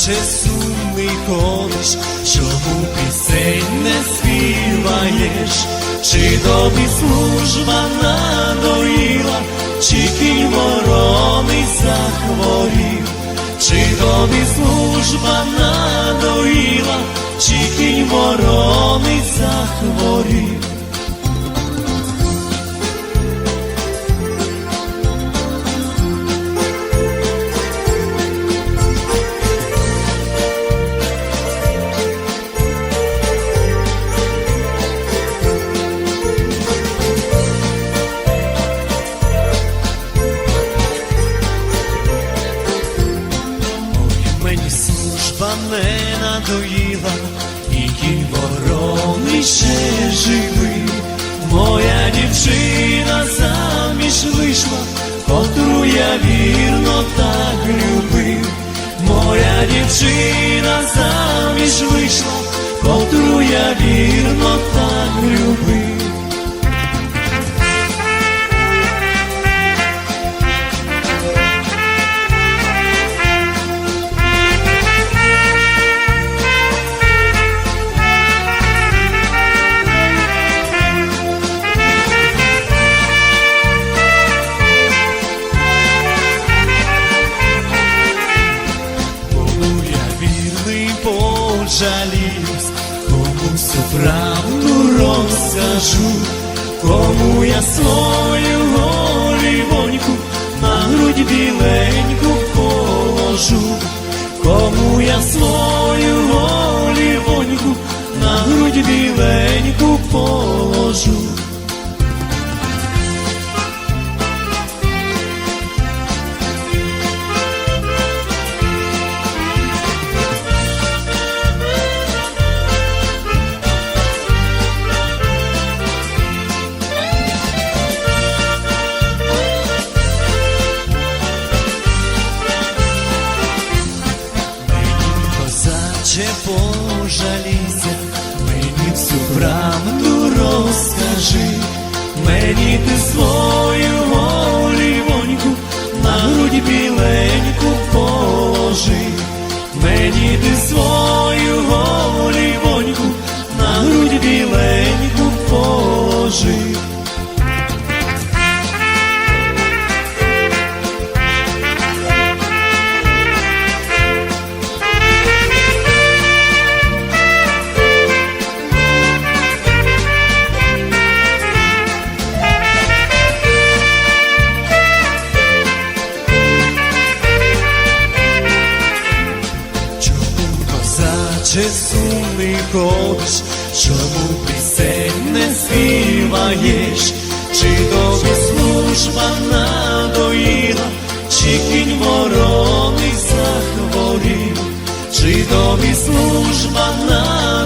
наче сумний колиш, чому пісень не співаєш, чи тобі служба надоїла, чи кінь вороний захворів, чи тобі служба надоїла, чи кінь вороний. Служба не надоїла, і кінь ще живий. Моя дівчина заміж вийшла, котру я вірно так любив. Моя дівчина заміж вийшла, котру я вірно так любив. Пожаліюсь, кому всю правду розкажу, кому я свою голівоньку на грудь біленьку положу, кому я свою голівоньку на грудь біленьку положу. Козаче, пожалійся, мені всю правду розкажи, наче сумний ходиш, чому пісень не співаєш, чи тобі служба надоїла, чи кінь вороний захворів, чи тобі служба надоїла.